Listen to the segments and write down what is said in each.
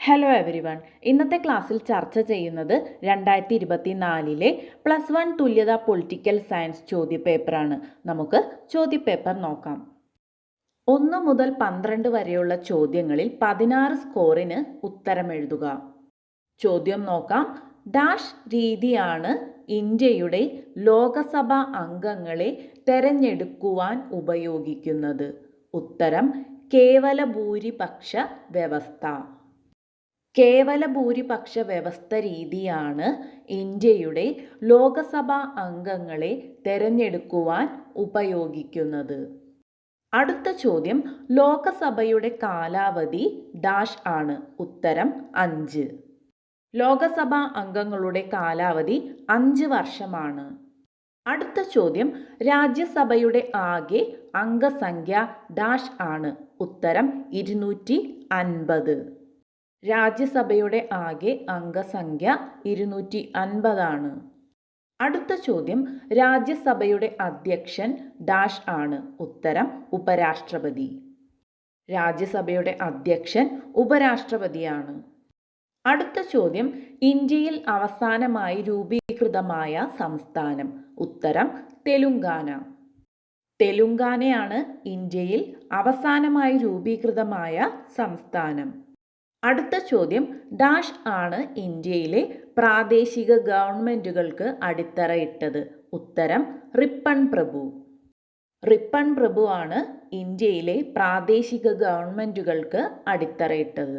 Hello every one ഇന്നത്തെ ക്ലാസ്സിൽ ചർച്ച ചെയ്യുന്നത് രണ്ടായിരത്തി ഇരുപത്തി നാലിലെ പ്ലസ് വൺ തുല്യത പൊളിറ്റിക്കൽ സയൻസ് ചോദ്യപേപ്പറാണ്. നമുക്ക് ചോദ്യപേപ്പർ നോക്കാം. ഒന്ന് മുതൽ പന്ത്രണ്ട് വരെയുള്ള ചോദ്യങ്ങളിൽ പതിനാറ് സ്കോറിന് ഉത്തരം എഴുതുക. ചോദ്യം നോക്കാം. ഡാഷ് രീതിയാണ് ഇന്ത്യയുടെ ലോകസഭാ അംഗങ്ങളെ തെരഞ്ഞെടുക്കുവാൻ ഉപയോഗിക്കുന്നത്. ഉത്തരം കേവല ഭൂരിപക്ഷ വ്യവസ്ഥ. കേവല ഭൂരിപക്ഷ വ്യവസ്ഥ രീതിയാണ് ഇന്ത്യയുടെ ലോകസഭാ അംഗങ്ങളെ തെരഞ്ഞെടുക്കുവാൻ ഉപയോഗിക്കുന്നത്. അടുത്ത ചോദ്യം ലോകസഭയുടെ കാലാവധി ഡാഷ് ആണ്. ഉത്തരം അഞ്ച്. ലോകസഭാ അംഗങ്ങളുടെ കാലാവധി അഞ്ച് വർഷമാണ്. അടുത്ത ചോദ്യം രാജ്യസഭയുടെ ആകെ അംഗസംഖ്യ ഡാഷ് ആണ്. ഉത്തരം ഇരുന്നൂറ്റി അൻപത്. രാജ്യസഭയുടെ ആകെ അംഗസംഖ്യ ഇരുന്നൂറ്റി അൻപതാണ് അടുത്ത ചോദ്യം രാജ്യസഭയുടെ അധ്യക്ഷൻ ഡാഷ് ആണ്. ഉത്തരം ഉപരാഷ്ട്രപതി. രാജ്യസഭയുടെ അധ്യക്ഷൻ ഉപരാഷ്ട്രപതിയാണ്. അടുത്ത ചോദ്യം ഇന്ത്യയിൽ അവസാനമായി രൂപീകൃതമായ സംസ്ഥാനം. ഉത്തരം തെലുങ്കാന. തെലുങ്കാനയാണ് ഇന്ത്യയിൽ അവസാനമായി രൂപീകൃതമായ സംസ്ഥാനം. അടുത്ത ചോദ്യം ഡാഷ് ആണ് ഇന്ത്യയിലെ പ്രാദേശിക ഗവൺമെന്റുകൾക്ക് അടിത്തറയിട്ടത് ഉത്തരം റിപ്പൺ പ്രഭു. റിപ്പൺ പ്രഭു ആണ് ഇന്ത്യയിലെ പ്രാദേശിക ഗവൺമെന്റുകൾക്ക് അടിത്തറയിട്ടത്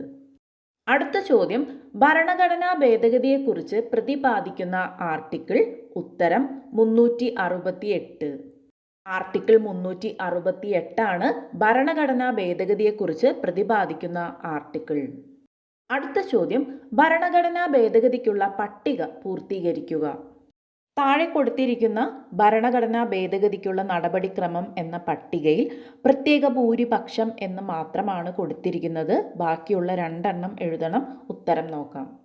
അടുത്ത ചോദ്യം ഭരണഘടനാ ഭേദഗതിയെക്കുറിച്ച് പ്രതിപാദിക്കുന്ന ആർട്ടിക്കിൾ ഉത്തരം മുന്നൂറ്റി അറുപത്തി എട്ട് ആർട്ടിക്കിൾ മുന്നൂറ്റി അറുപത്തി എട്ടാണ് ഭരണഘടനാ ഭേദഗതിയെക്കുറിച്ച് പ്രതിപാദിക്കുന്ന ആർട്ടിക്കിൾ. അടുത്ത ചോദ്യം ഭരണഘടനാ ഭേദഗതിക്കുള്ള പട്ടിക പൂർത്തീകരിക്കുക. താഴെ കൊടുത്തിരിക്കുന്ന ഭരണഘടനാ ഭേദഗതിക്കുള്ള നടപടിക്രമം എന്ന പട്ടികയിൽ പ്രത്യേക ഭൂരിപക്ഷം എന്ന് മാത്രമാണ് കൊടുത്തിരിക്കുന്നത്. ബാക്കിയുള്ള രണ്ടെണ്ണം എഴുതണം. ഉത്തരം നോക്കാം.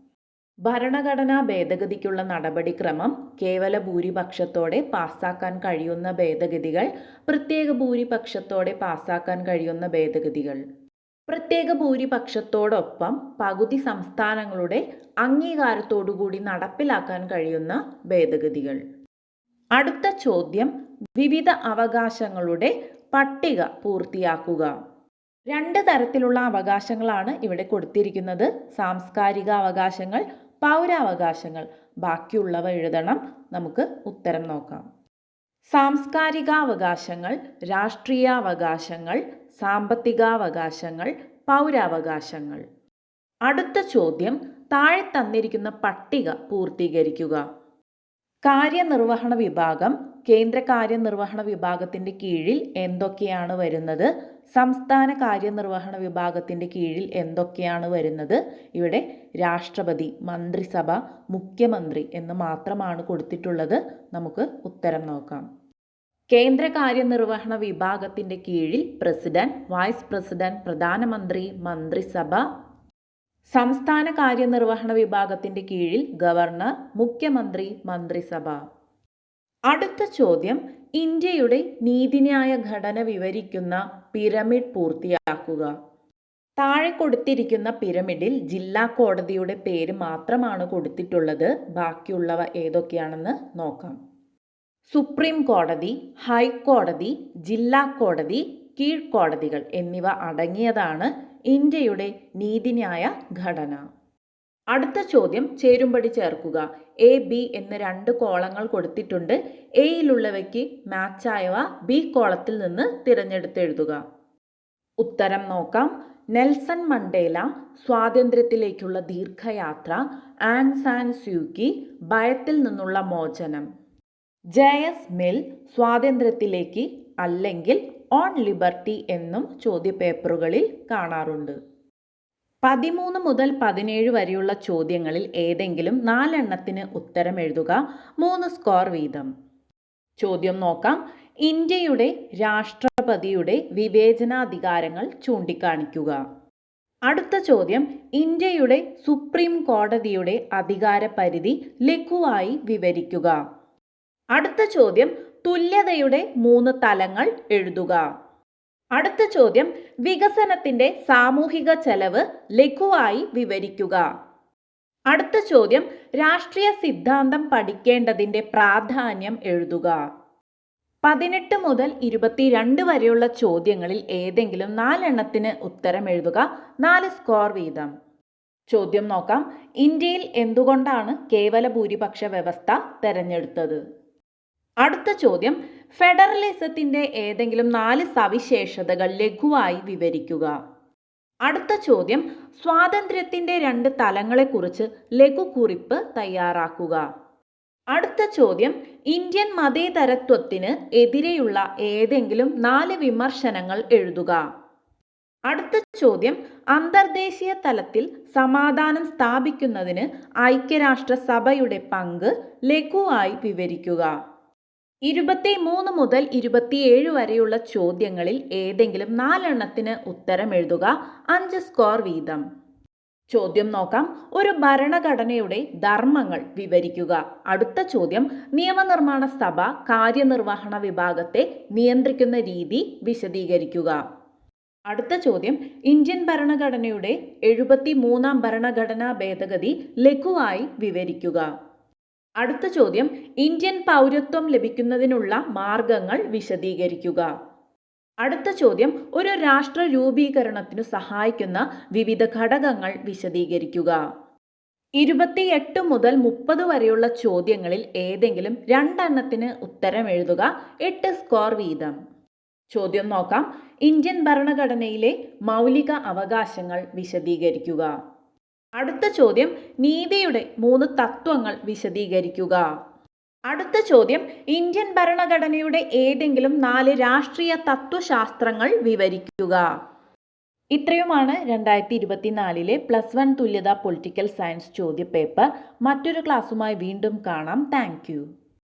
ഭരണഘടനാ ഭേദഗതിക്കുള്ള നടപടിക്രമം കേവല ഭൂരിപക്ഷത്തോടെ പാസാക്കാൻ കഴിയുന്ന ഭേദഗതികൾ പ്രത്യേക ഭൂരിപക്ഷത്തോടെ പാസാക്കാൻ കഴിയുന്ന ഭേദഗതികൾ. പ്രത്യേക ഭൂരിപക്ഷത്തോടൊപ്പം പകുതി സംസ്ഥാനങ്ങളുടെ അംഗീകാരത്തോടുകൂടി നടപ്പിലാക്കാൻ കഴിയുന്ന ഭേദഗതികൾ. അടുത്ത ചോദ്യം വിവിധ അവകാശങ്ങളുടെ പട്ടിക പൂർത്തിയാക്കുക. രണ്ട് തരത്തിലുള്ള അവകാശങ്ങളാണ് ഇവിടെ കൊടുത്തിരിക്കുന്നത്. സാംസ്കാരിക അവകാശങ്ങൾ പൗരാവകാശങ്ങൾ. ബാക്കിയുള്ളവ എഴുതണം. നമുക്ക് ഉത്തരം നോക്കാം. സാംസ്കാരികാവകാശങ്ങൾ രാഷ്ട്രീയാവകാശങ്ങൾ സാമ്പത്തികാവകാശങ്ങൾ പൗരാവകാശങ്ങൾ. അടുത്ത ചോദ്യം താഴെ തന്നിരിക്കുന്ന പട്ടിക പൂർത്തീകരിക്കുക. കാര്യനിർവഹണ വിഭാഗം കേന്ദ്ര കാര്യനിർവഹണ വിഭാഗത്തിന്റെ കീഴിൽ എന്തൊക്കെയാണ് വരുന്നത്? സംസ്ഥാന കാര്യനിർവഹണ വിഭാഗത്തിന്റെ കീഴിൽ എന്തൊക്കെയാണ് വരുന്നത്? ഇവിടെ രാഷ്ട്രപതി മന്ത്രിസഭ മുഖ്യമന്ത്രി എന്ന് മാത്രമാണ് കൊടുത്തിട്ടുള്ളത്. നമുക്ക് ഉത്തരം നോക്കാം. കേന്ദ്ര കാര്യനിർവഹണ വിഭാഗത്തിന്റെ കീഴിൽ പ്രസിഡന്റ് വൈസ് പ്രസിഡന്റ് പ്രധാനമന്ത്രി മന്ത്രിസഭ സംസ്ഥാന കാര്യനിർവഹണ വിഭാഗത്തിന്റെ കീഴിൽ ഗവർണർ മുഖ്യമന്ത്രി മന്ത്രിസഭ. അടുത്ത ചോദ്യം ഇന്ത്യയുടെ നീതിന്യായ ഘടന വിവരിക്കുന്ന പിരമിഡ് പൂർത്തിയാക്കുക. താഴെ കൊടുത്തിരിക്കുന്ന പിരമിഡിൽ ജില്ലാ കോടതിയുടെ പേര് മാത്രമാണ് കൊടുത്തിട്ടുള്ളത്. ബാക്കിയുള്ളവ ഏതൊക്കെയാണെന്ന് നോക്കാം. സുപ്രീം കോടതി ഹൈക്കോടതി ജില്ലാ കോടതി കീഴ്ക്കോടതികൾ എന്നിവ അടങ്ങിയതാണ് ഇന്ത്യയുടെ നീതിന്യായ ഘടന. അടുത്ത ചോദ്യം ചേരുംപടി ചേർക്കുക. എ ബി എന്ന രണ്ട് കോളങ്ങൾ കൊടുത്തിട്ടുണ്ട്. എയിലുള്ളവയ്ക്ക് മാച്ചായവ ബി കോളത്തിൽ നിന്ന് തിരഞ്ഞെടുത്തെഴുതുക ഉത്തരം നോക്കാം. നെൽസൺ മണ്ടേല സ്വാതന്ത്ര്യത്തിലേക്കുള്ള ദീർഘയാത്ര Aung San San Suu Kyi ഭയത്തിൽ നിന്നുള്ള മോചനം. ജെ എസ് മിൽ സ്വാതന്ത്ര്യത്തിലേക്ക് അല്ലെങ്കിൽ ഓൺ ലിബർട്ടി എന്നും ചോദ്യപേപ്പറുകളിൽ കാണാറുണ്ട്. പതിമൂന്ന് മുതൽ പതിനേഴ് വരെയുള്ള ചോദ്യങ്ങളിൽ ഏതെങ്കിലും നാലെണ്ണത്തിന് ഉത്തരം എഴുതുക. മൂന്ന് സ്കോർ വീതം. ചോദ്യം നോക്കാം. ഇന്ത്യയുടെ രാഷ്ട്രപതിയുടെ വിവേചനാധികാരങ്ങൾ ചൂണ്ടിക്കാണിക്കുക. അടുത്ത ചോദ്യം. ഇന്ത്യയുടെ സുപ്രീം കോടതിയുടെ അധികാര പരിധി ലഘുവായി വിവരിക്കുക. അടുത്ത ചോദ്യം. തുല്യതയുടെ മൂന്ന് തലങ്ങൾ എഴുതുക. അടുത്ത ചോദ്യം വികസനത്തിന്റെ സാമൂഹിക ചെലവ് ലഘുവായി വിവരിക്കുക. അടുത്ത ചോദ്യം രാഷ്ട്രീയ സിദ്ധാന്തം പഠിക്കേണ്ടതിന്റെ പ്രാധാന്യം എഴുതുക. പതിനെട്ട് മുതൽ ഇരുപത്തിരണ്ട് വരെയുള്ള ചോദ്യങ്ങളിൽ ഏതെങ്കിലും നാലെണ്ണത്തിന് ഉത്തരം എഴുതുക. നാല് സ്കോർ വീതം. ചോദ്യം നോക്കാം ഇന്ത്യയിൽ എന്തുകൊണ്ടാണ് കേവല ഭൂരിപക്ഷ വ്യവസ്ഥ തെരഞ്ഞെടുത്തത്? അടുത്ത ചോദ്യം. ഫെഡറലിസത്തിന്റെ ഏതെങ്കിലും നാല് സവിശേഷതകൾ ലഘുവായി വിവരിക്കുക. അടുത്ത ചോദ്യം. സ്വാതന്ത്ര്യത്തിന്റെ രണ്ട് തലങ്ങളെക്കുറിച്ച് ലഘുക്കുറിപ്പ് തയ്യാറാക്കുക. അടുത്ത ചോദ്യം. ഇന്ത്യൻ മതേതരത്വത്തിന് എതിരെയുള്ള ഏതെങ്കിലും നാല് വിമർശനങ്ങൾ എഴുതുക. അടുത്ത ചോദ്യം. അന്തർദേശീയ തലത്തിൽ സമാധാനം സ്ഥാപിക്കുന്നതിന് ഐക്യരാഷ്ട്രസഭയുടെ പങ്ക് ലഘുവായി വിവരിക്കുക. ഇരുപത്തി മൂന്ന് മുതൽ ഇരുപത്തിയേഴ് വരെയുള്ള ചോദ്യങ്ങളിൽ ഏതെങ്കിലും നാലെണ്ണത്തിന് ഉത്തരം എഴുതുക. അഞ്ച് സ്കോർ വീതം. ചോദ്യം നോക്കാം. ഒരു ഭരണഘടനയുടെ ധർമ്മങ്ങൾ വിവരിക്കുക. അടുത്ത ചോദ്യം. നിയമനിർമ്മാണ സഭ കാര്യനിർവഹണ വിഭാഗത്തെ നിയന്ത്രിക്കുന്ന രീതി വിശദീകരിക്കുക. അടുത്ത ചോദ്യം. ഇന്ത്യൻ ഭരണഘടനയുടെ എഴുപത്തി മൂന്നാം ഭരണഘടനാ ഭേദഗതി ലഘുവായി വിവരിക്കുക. അടുത്ത ചോദ്യം ഇന്ത്യൻ പൗരത്വം ലഭിക്കുന്നതിനുള്ള മാർഗങ്ങൾ വിശദീകരിക്കുക. അടുത്ത ചോദ്യം ഒരു രാഷ്ട്ര രൂപീകരണത്തിന് സഹായിക്കുന്ന വിവിധ ഘടകങ്ങൾ വിശദീകരിക്കുക. ഇരുപത്തിയെട്ട് മുതൽ മുപ്പത് വരെയുള്ള ചോദ്യങ്ങളിൽ ഏതെങ്കിലും രണ്ടെണ്ണത്തിന് ഉത്തരം എഴുതുക. എട്ട് സ്കോർ വീതം. ചോദ്യം നോക്കാം. ഇന്ത്യൻ ഭരണഘടനയിലെ മൗലിക അവകാശങ്ങൾ വിശദീകരിക്കുക. അടുത്ത ചോദ്യം നീതിയുടെ മൂന്ന് തത്വങ്ങൾ വിശദീകരിക്കുക. അടുത്ത ചോദ്യം ഇന്ത്യൻ ഭരണഘടനയുടെ ഏതെങ്കിലും നാല് രാഷ്ട്രീയ തത്വശാസ്ത്രങ്ങൾ വിവരിക്കുക. ഇത്രയുമാണ് രണ്ടായിരത്തി ഇരുപത്തിനാലിലെ പ്ലസ് വൺ തുല്യത പൊളിറ്റിക്കൽ സയൻസ് ചോദ്യപേപ്പർ. മറ്റൊരു ക്ലാസ്സുമായി വീണ്ടും കാണാം. താങ്ക്